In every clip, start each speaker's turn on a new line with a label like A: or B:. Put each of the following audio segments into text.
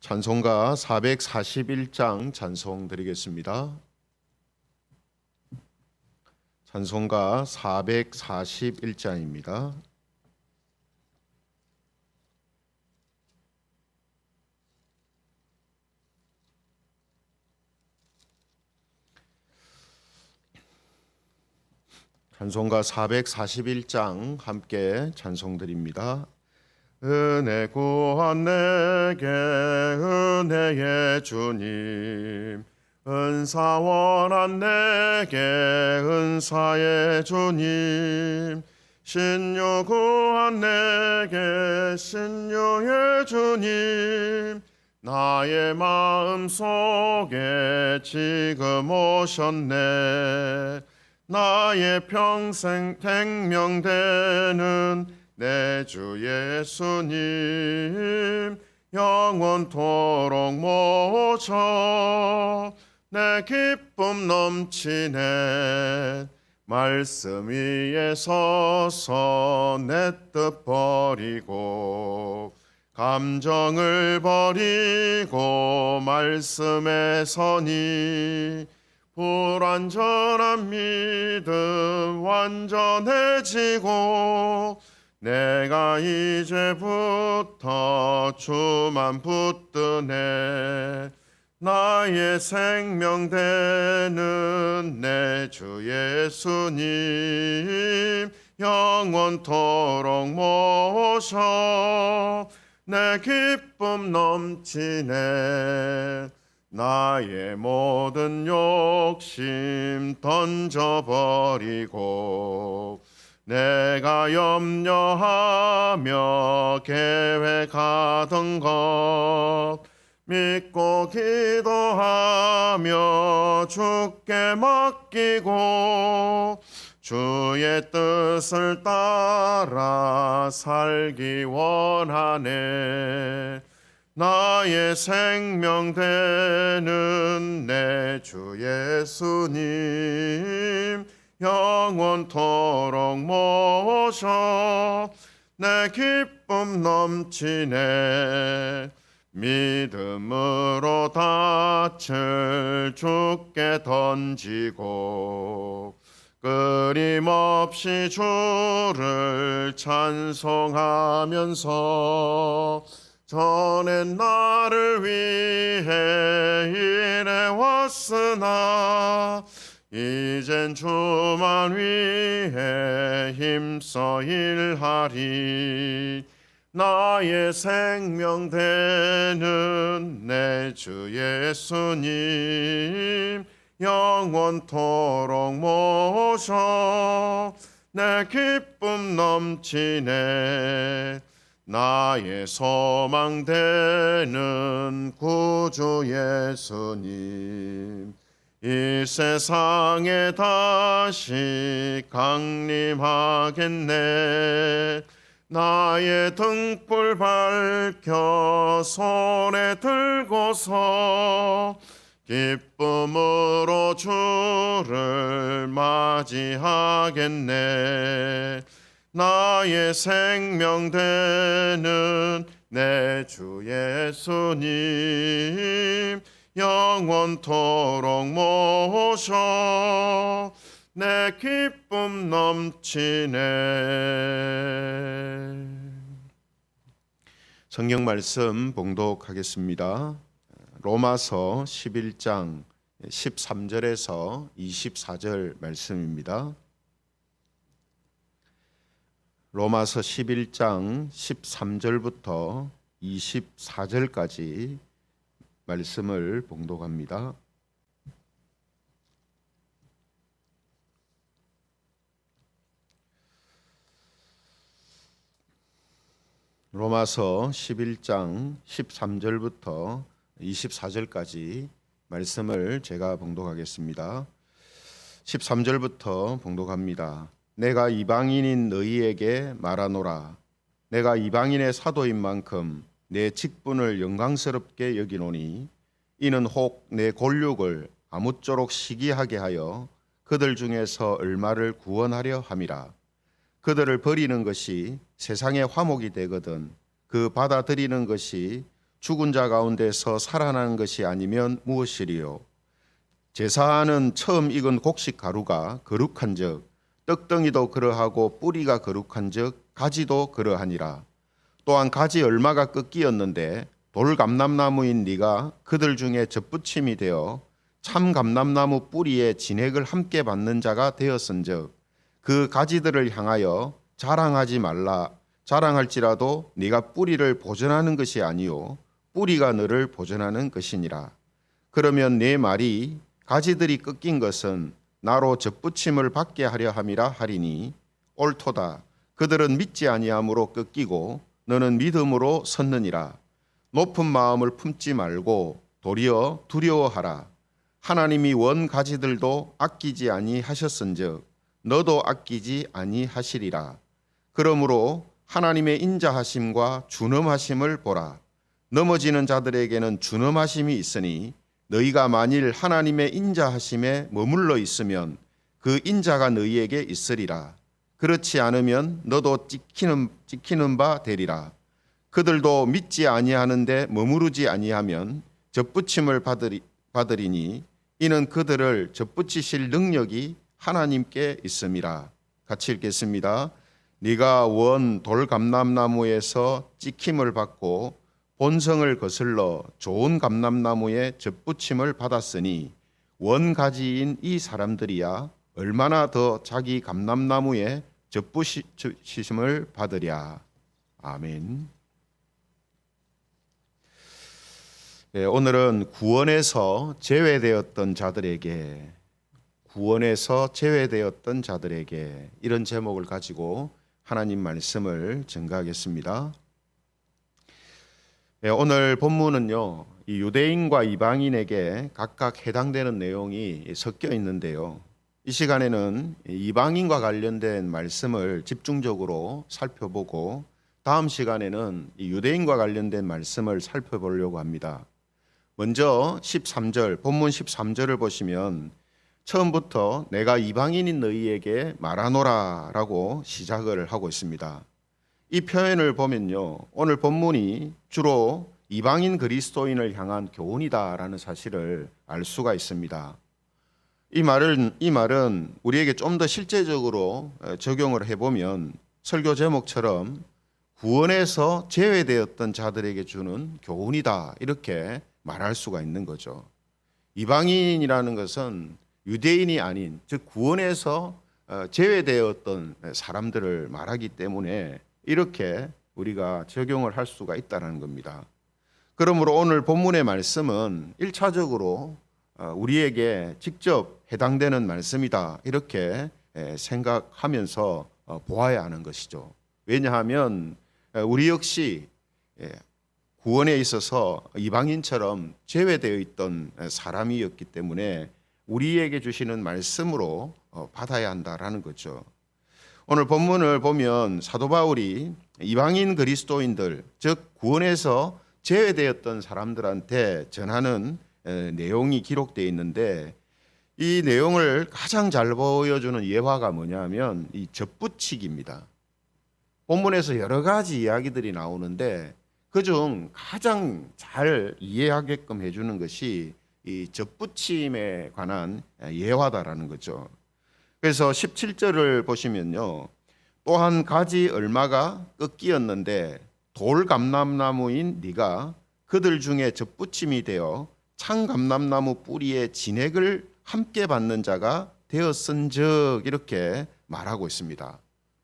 A: 찬송가 441장 찬송 드리겠습니다. 찬송가 441장입니다. 찬송가 441장 함께 찬송 드립니다. 은혜 구한 내게 은혜의 주님. 은사 원한 내게 은사의 주님. 신유 구한 내게 신유의 주님. 나의 마음 속에 지금 오셨네. 나의 평생 생명되는 내 주 예수님 영원토록 모셔. 내 기쁨 넘치네. 말씀 위에 서서 내 뜻 버리고 감정을 버리고 말씀에 서니 불완전한 믿음 완전해지고 내가 이제부터 주만 붙드네. 나의 생명 되는 내 주 예수님 영원토록 모셔. 내 기쁨 넘치네. 나의 모든 욕심 던져버리고 내가 염려하며 계획하던 것 믿고 기도하며 주께 맡기고 주의 뜻을 따라 살기 원하네. 나의 생명 되는 내 주 예수님 영원토록 모셔 내 기쁨 넘치네. 믿음으로 닻을 주께 던지고 끊임없이 주를 찬송하면서 전엔 나를 위해 일해왔으나 이젠 주만 위해 힘써 일하리. 나의 생명 되는 내 주 예수님 영원토록 모셔 내 기쁨 넘치네. 나의 소망 되는 구주 예수님 이 세상에 다시 강림하겠네. 나의 등불 밝혀 손에 들고서 기쁨으로 주를 맞이하겠네. 나의 생명 되는 내 주 예수님 영원토록 모셔 내 기쁨 넘치네 성경 말씀 봉독하겠습니다. 로마서 11장 13절에서 24절 말씀입니다. 로마서 11장 13절부터 24절까지 말씀을 봉독합니다. 로마서 11장 13절부터 24절까지 말씀을 제가 봉독하겠습니다. 13절부터 봉독합니다. 내가 이방인인 너희에게 말하노라. 내가 이방인의 사도인 만큼 내 직분을 영광스럽게 여기노니 이는 혹내 골육을 아무쪼록 시기하게 하여 그들 중에서 얼마를 구원하려 함이라. 그들을 버리는 것이 세상의 화목이 되거든 그 받아들이는 것이 죽은 자 가운데서 살아나는 것이 아니면 무엇이리요? 제사하는 처음 익은 곡식 가루가 거룩한즉 떡덩이도 그러하고 뿌리가 거룩한즉 가지도 그러하니라. 또한 가지 얼마가 꺾이었는데 돌 감람나무인 네가 그들 중에 젖붙임이 되어 참 감람나무 뿌리에 진액을 함께 받는 자가 되었은즉 그 가지들을 향하여 자랑하지 말라. 자랑할지라도 네가 뿌리를 보존하는 것이 아니요 뿌리가 너를 보존하는 것이니라. 그러면 내 말이 가지들이 꺾인 것은 나로 젖붙임을 받게 하려 함이라 하리니 옳도다. 그들은 믿지 아니함으로 꺾이고 너는 믿음으로 섰느니라. 높은 마음을 품지 말고 도리어 두려워하라. 하나님이 원 가지들도 아끼지 아니하셨은즉 너도 아끼지 아니하시리라. 그러므로 하나님의 인자하심과 준엄하심을 보라. 넘어지는 자들에게는 준엄하심이 있으니 너희가 만일 하나님의 인자하심에 머물러 있으면 그 인자가 너희에게 있으리라 그렇지 않으면 너도 찍히는 찍히는 바 되리라 그들도 믿지 아니하는데 머무르지 아니하면 접붙임을 받으리, 받으리니 이는 그들을 접붙이실 능력이 하나님께 있음이라. 같이 읽겠습니다. 네가 원 돌감람나무에서 찍힘을 받고 본성을 거슬러 좋은 감람나무에 접붙임을 받았으니 원 가지인 이 사람들이야 얼마나 더 자기 감람나무에 접붙이심을 받으랴. 아멘. 예, 오늘은 구원에서 제외되었던 자들에게 구원에서 제외되었던 자들에게 이런 제목을 가지고 하나님 말씀을 증가하겠습니다. 예, 오늘 본문은요, 이 유대인과 이방인에게 각각 해당되는 내용이 섞여 있는데요. 이 시간에는 이방인과 관련된 말씀을 집중적으로 살펴보고 다음 시간에는 이 유대인과 관련된 말씀을 살펴보려고 합니다. 먼저 13절 본문 13절을 보시면 처음부터 내가 이방인인 너희에게 말하노라라고 시작을 하고 있습니다. 이 표현을 보면요. 오늘 본문이 주로 이방인 그리스도인을 향한 교훈이다라는 사실을 알 수가 있습니다. 이 말은 이 말은 우리에게 좀 더 실제적으로 적용을 해 보면 설교 제목처럼 구원에서 제외되었던 자들에게 주는 교훈이다 이렇게 말할 수가 있는 거죠. 이방인이라는 것은 유대인이 아닌 즉 구원에서 어, 제외되었던 사람들을 말하기 때문에 이렇게 우리가 적용을 할 수가 있다는 겁니다. 그러므로 오늘 본문의 말씀은 1차적으로 어, 우리에게 직접 해당되는 말씀이다 이렇게 생각하면서 어, 보아야 하는 것이죠. 왜냐하면 우리 역시 구원에 있어서 이방인처럼 제외되어 있던 사람이었기 때문에 우리에게 주시는 말씀으로 어, 받아야 한다라는 거죠. 오늘 본문을 보면 사도 바울이 이방인 그리스도인들 즉 구원에서 제외되었던 사람들한테 전하는 내용이 기록되어 있는데 이 내용을 가장 잘 보여주는 예화가 뭐냐면 이 접붙이기입니다. 본문에서 여러 가지 이야기들이 나오는데 그중 가장 잘 이해하게끔 해주는 것이 이 접붙임에 관한 예화다라는 거죠. 그래서 17절을 보시면요. 또한 가지 얼마가 꺾이었는데 돌 감람나무인 네가 그들 중에 접붙임이 되어 창 감람나무 뿌리에 진액을 함께 받는 자가 되었은즉 이렇게 말하고 있습니다.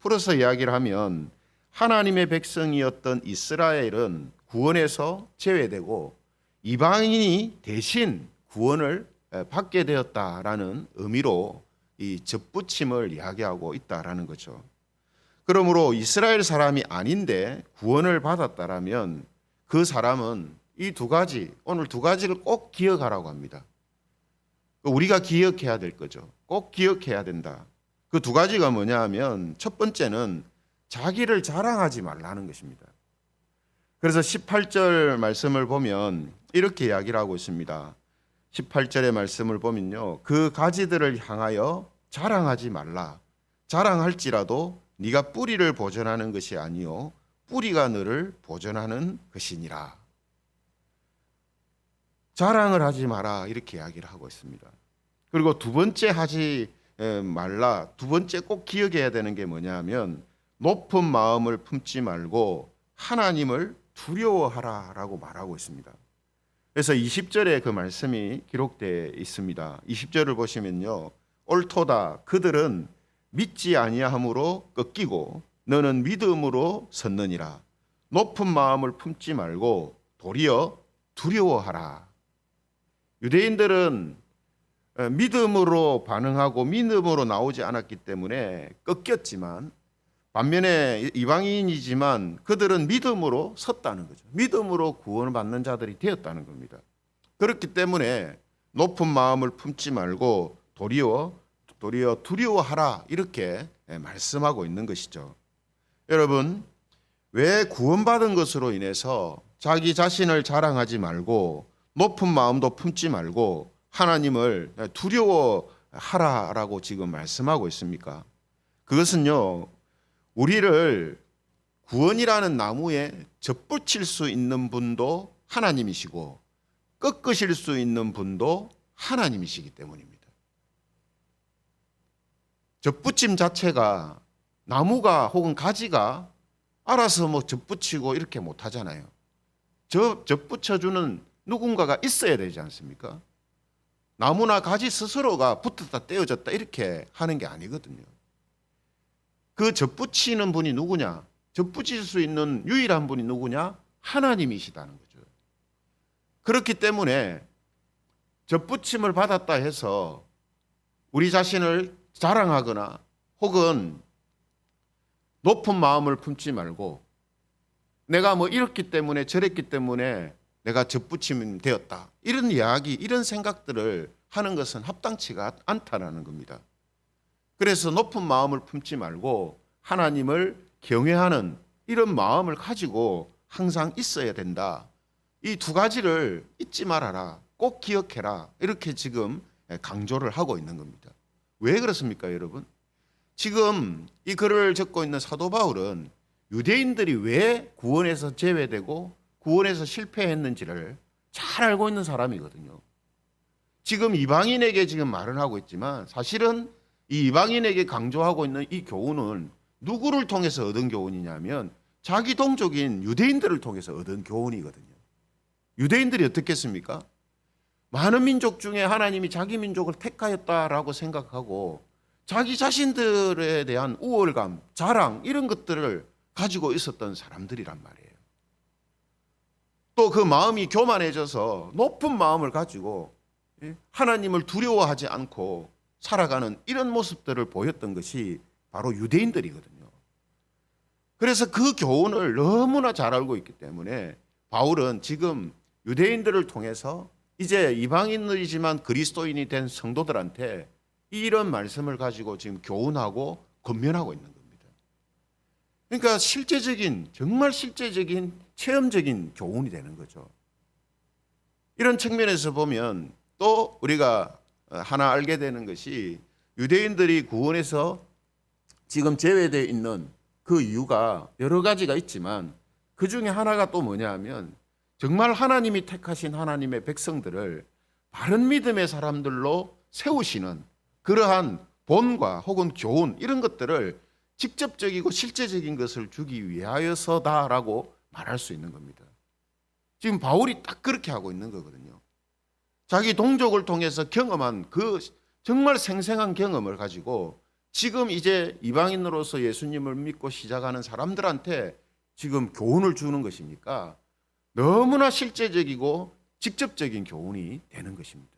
A: 풀어서 이야기를 하면 하나님의 백성이었던 이스라엘은 구원에서 제외되고 이방인이 대신 구원을 받게 되었다라는 의미로 이 접붙임을 이야기하고 있다라는 거죠. 그러므로 이스라엘 사람이 아닌데 구원을 받았다라면 그 사람은 이 두 가지 오늘 두 가지를 꼭 기억하라고 합니다. 우리가 기억해야 될 거죠. 꼭 기억해야 된다. 그 두 가지가 뭐냐 하면 첫 번째는 자기를 자랑하지 말라는 것입니다. 그래서 18절 말씀을 보면 이렇게 이야기를 하고 있습니다. 18절의 말씀을 보면요. 그 가지들을 향하여 자랑하지 말라. 자랑할지라도 네가 뿌리를 보존하는 것이 아니요 뿌리가 너를 보존하는 것이니라. 자랑을 하지 마라 이렇게 이야기를 하고 있습니다. 그리고 두 번째 하지 에, 말라 두 번째 꼭 기억해야 되는 게 뭐냐면 높은 마음을 품지 말고 하나님을 두려워하라라고 말하고 있습니다. 그래서 20절에 그 말씀이 기록되어 있습니다. 20절을 보시면요. 옳도다 그들은 믿지 아니하므로 꺾이고 너는 믿음으로 섰느니라. 높은 마음을 품지 말고 도리어 두려워하라. 유대인들은 어, 믿음으로 반응하고 믿음으로 나오지 않았기 때문에 꺾였지만 반면에 이방인이지만 그들은 믿음으로 섰다는 거죠. 믿음으로 구원을 받는 자들이 되었다는 겁니다. 그렇기 때문에 높은 마음을 품지 말고 도리어 도리어 두려워하라 이렇게 예, 말씀하고 있는 것이죠. 여러분 왜 구원받은 것으로 인해서 자기 자신을 자랑하지 말고 높은 마음도 품지 말고 하나님을 두려워하라라고 지금 말씀하고 있습니까? 그것은요 우리를 구원이라는 나무에 접붙일 수 있는 분도 하나님이시고 꺾으실 수 있는 분도 하나님이시기 때문입니다. 접붙임 자체가 나무가 혹은 가지가 알아서 뭐 접붙이고 이렇게 못 하잖아요. 저 접붙여주는 누군가가 있어야 되지 않습니까? 나무나 가지 스스로가 붙었다 떼어졌다 이렇게 하는 게 아니거든요. 그 접붙이는 분이 누구냐? 접붙일 수 있는 유일한 분이 누구냐? 하나님이시다는 거죠. 그렇기 때문에 접붙임을 받았다 해서 우리 자신을 자랑하거나 혹은 높은 마음을 품지 말고 내가 뭐 이렇기 때문에 저랬기 때문에 내가 접붙임 되었다. 이런 이야기, 이런 생각들을 하는 것은 합당치가 않다라는 겁니다. 그래서 높은 마음을 품지 말고 하나님을 경외하는 이런 마음을 가지고 항상 있어야 된다. 이 두 가지를 잊지 말아라. 꼭 기억해라. 이렇게 지금 강조를 하고 있는 겁니다. 왜 그렇습니까, 여러분? 지금 이 글을 적고 있는 사도 바울은 유대인들이 왜 구원에서 제외되고 구원에서 실패했는지를 잘 알고 있는 사람이거든요. 지금 이방인에게 지금 말을 하고 있지만 사실은 이 이방인에게 강조하고 있는 이 교훈은 누구를 통해서 얻은 교훈이냐면 자기 동족인 유대인들을 통해서 얻은 교훈이거든요. 유대인들이 어떻겠습니까? 많은 민족 중에 하나님이 자기 민족을 택하였다라고 생각하고 자기 자신들에 대한 우월감, 자랑 이런 것들을 가지고 있었던 사람들이란 말이에요. 또 그 마음이 교만해져서 높은 마음을 가지고 예, 하나님을 두려워하지 않고 살아가는 이런 모습들을 보였던 것이 바로 유대인들이거든요. 그래서 그 교훈을 너무나 잘 알고 있기 때문에 바울은 지금 유대인들을 통해서 이제 이방인들이지만 그리스도인이 된 성도들한테 이런 말씀을 가지고 지금 교훈하고 권면하고 있는 겁니다. 그러니까 실제적인 정말 실제적인 체험적인 교훈이 되는 거죠. 이런 측면에서 보면 또 우리가 하나 알게 되는 것이 유대인들이 구원에서 지금 제외되어 있는 그 이유가 여러 가지가 있지만 그 중에 하나가 또 뭐냐 하면 정말 하나님이 택하신 하나님의 백성들을 바른 믿음의 사람들로 세우시는 그러한 본과 혹은 교훈 이런 것들을 직접적이고 실제적인 것을 주기 위하여서다라고 말할 수 있는 겁니다. 지금 바울이 딱 그렇게 하고 있는 거거든요. 자기 동족을 통해서 경험한 그 정말 생생한 경험을 가지고 지금 이제 이방인으로서 예수님을 믿고 시작하는 사람들한테 지금 교훈을 주는 것이니까 너무나 실제적이고 직접적인 교훈이 되는 것입니다.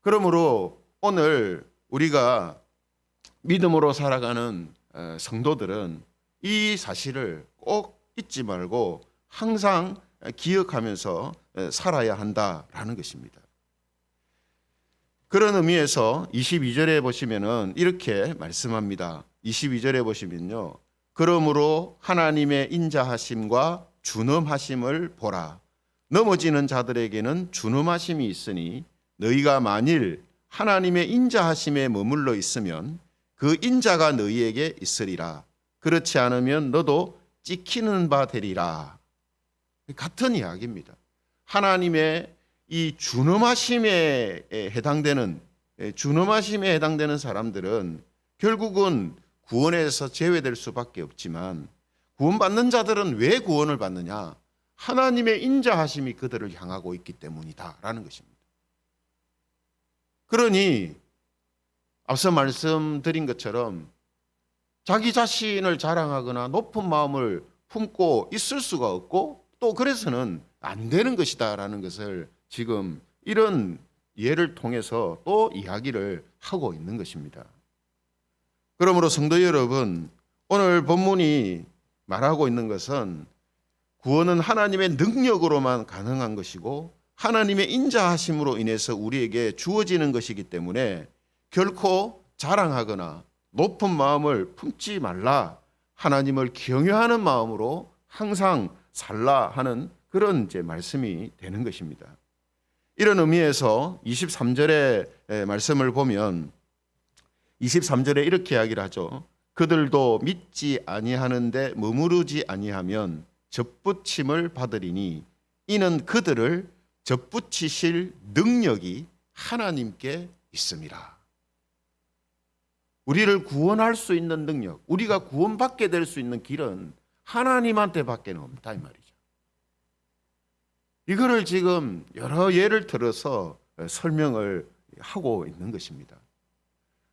A: 그러므로 오늘 우리가 믿음으로 살아가는 어, 성도들은 이 사실을 꼭 잊지 말고 항상 기억하면서 어, 살아야 한다라는 것입니다. 그런 의미에서 22절에 보시면은 이렇게 말씀합니다. 22절에 보시면요. 그러므로 하나님의 인자하심과 준엄하심을 보라. 넘어지는 자들에게는 준엄하심이 있으니 너희가 만일 하나님의 인자하심에 머물러 있으면 그 인자가 너희에게 있으리라. 그렇지 않으면 너도 찍히는 바 되리라. 같은 이야기입니다. 하나님의 이 준엄하심에 해당되는 예, 준엄하심에 해당되는 사람들은 결국은 구원에서 제외될 수밖에 없지만 구원받는 자들은 왜 구원을 받느냐? 하나님의 인자하심이 그들을 향하고 있기 때문이다라는 것입니다. 그러니 앞서 말씀드린 것처럼 자기 자신을 자랑하거나 높은 마음을 품고 있을 수가 없고 또 그래서는 안 되는 것이다라는 것을 지금 이런 예를 통해서 또 이야기를 하고 있는 것입니다. 그러므로 성도 여러분, 오늘 본문이 말하고 있는 것은 구원은 하나님의 능력으로만 가능한 것이고 하나님의 인자하심으로 인해서 우리에게 주어지는 것이기 때문에 결코 자랑하거나 높은 마음을 품지 말라. 하나님을 경외하는 마음으로 항상 살라 하는 그런 이제 말씀이 되는 것입니다. 이런 의미에서 23절의 말씀을 보면 23절에 이렇게 이야기를 하죠. 그들도 믿지 아니하는데 머무르지 아니하면 접붙임을 받으리니 이는 그들을 접붙이실 능력이 하나님께 있습니다. 우리를 구원할 수 있는 능력, 우리가 구원받게 될 수 있는 길은 하나님한테 밖에 없다 이 말이죠. 이거를 지금 여러 예를 들어서 설명을 하고 있는 것입니다.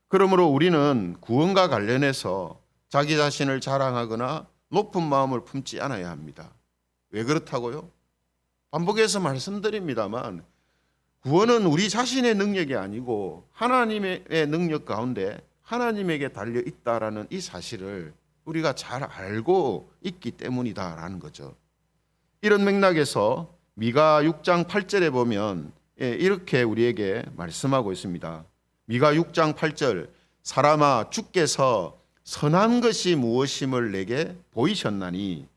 A: 그러므로 우리는 구원과 관련해서 자기 자신을 자랑하거나 높은 마음을 품지 않아야 합니다. 왜 그렇다고요? 반복해서 말씀드립니다만 구원은 우리 자신의 능력이 아니고 하나님의 능력 가운데 하나님에게 달려 있다라는 이 사실을 우리가 잘 알고 있기 때문이다라는 거죠. 이런 맥락에서 미가 6장 8절에 보면 예, 이렇게 우리에게 말씀하고 있습니다. 미가 6장 8절 사람아 주께서 선한 것이 무엇임을 내게 보이셨나니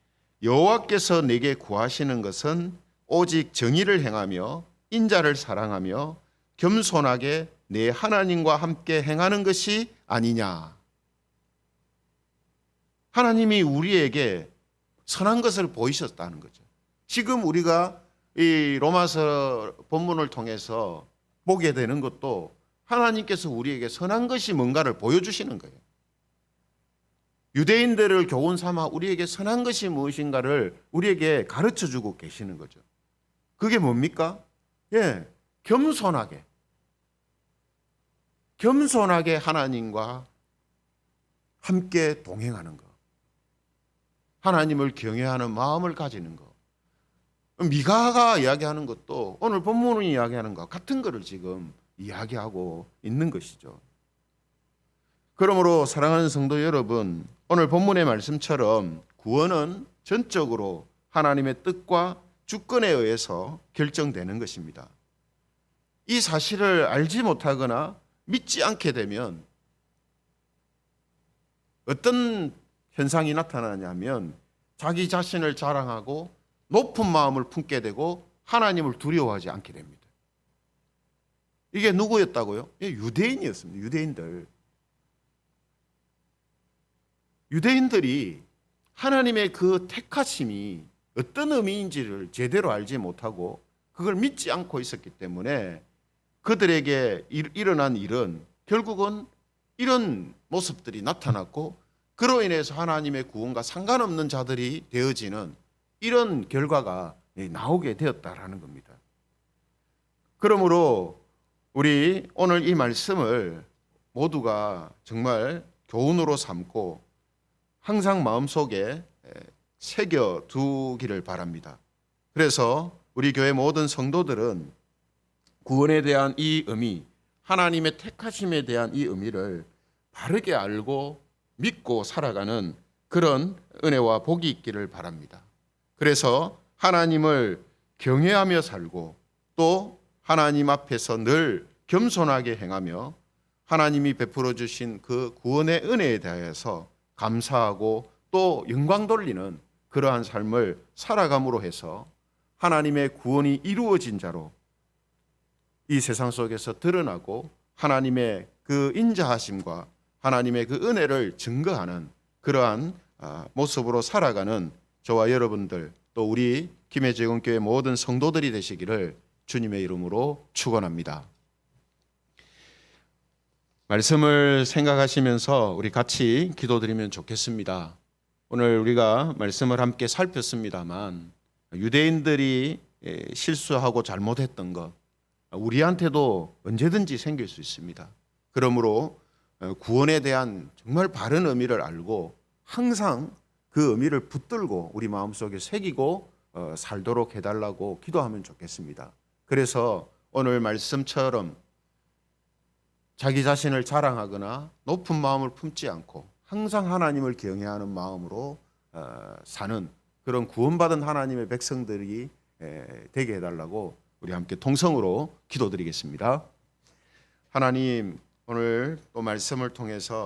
A: 여호와께서 내게 구하시는 것은 오직 정의를 행하며 인자를 사랑하며 겸손하게 내 하나님과 함께 행하는 것이 아니냐. 하나님이 우리에게 선한 것을 보이셨다는 거죠. 지금 우리가 이 로마서 본문을 통해서 보게 되는 것도 하나님께서 우리에게 선한 것이 뭔가를 보여주시는 거예요. 유대인들을 교훈 삼아 우리에게 선한 것이 무엇인가를 우리에게 가르쳐 주고 계시는 거죠. 그게 뭡니까? 예, 겸손하게. 겸손하게 하나님과 함께 동행하는 것. 하나님을 경외하는 마음을 가지는 것. 미가가 이야기하는 것도 오늘 본문이 이야기하는 것 같은 것을 지금 이야기하고 있는 것이죠. 그러므로 사랑하는 성도 여러분, 오늘 본문의 말씀처럼 구원은 전적으로 하나님의 뜻과 주권에 의해서 결정되는 것입니다. 이 사실을 알지 못하거나 믿지 않게 되면 어떤 현상이 나타나냐면 자기 자신을 자랑하고 높은 마음을 품게 되고 하나님을 두려워하지 않게 됩니다. 이게 누구였다고요? 예, 유대인이었습니다. 유대인들. 유대인들이 하나님의 그 택하심이 어떤 의미인지를 제대로 알지 못하고 그걸 믿지 않고 있었기 때문에 그들에게 일- 일어난 일은 결국은 이런 모습들이 나타났고 그로 인해서 하나님의 구원과 상관없는 자들이 되어지는 이런 결과가 나오게 되었다라는 겁니다. 그러므로 우리 오늘 이 말씀을 모두가 정말 교훈으로 삼고 항상 마음속에 새겨 두기를 바랍니다. 그래서 우리 교회 모든 성도들은 구원에 대한 이 의미, 하나님의 택하심에 대한 이 의미를 바르게 알고 믿고 살아가는 그런 은혜와 복이 있기를 바랍니다. 그래서 하나님을 경외하며 살고 또 하나님 앞에서 늘 겸손하게 행하며 하나님이 베풀어 주신 그 구원의 은혜에 대해서 감사하고 또 영광 돌리는 그러한 삶을 살아감으로 해서 하나님의 구원이 이루어진 자로 이 세상 속에서 드러나고 하나님의 그 인자하심과 하나님의 그 은혜를 증거하는 그러한 아, 모습으로 살아가는 저와 여러분들 또 우리 김해제공교회 모든 성도들이 되시기를 주님의 이름으로 축원합니다. 말씀을 생각하시면서 우리 같이 기도드리면 좋겠습니다. 오늘 우리가 말씀을 함께 살폈습니다만 유대인들이 에, 실수하고 잘못했던 것 우리한테도 언제든지 생길 수 있습니다. 그러므로 어, 구원에 대한 정말 바른 의미를 알고 항상 그 의미를 붙들고 우리 마음속에 새기고 어, 살도록 해달라고 기도하면 좋겠습니다. 그래서 오늘 말씀처럼 자기 자신을 자랑하거나 높은 마음을 품지 않고 항상 하나님을 경외하는 마음으로 어, 사는 그런 구원받은 하나님의 백성들이 에, 되게 해달라고 우리 함께 통성으로 기도드리겠습니다. 하나님 오늘 또 말씀을 통해서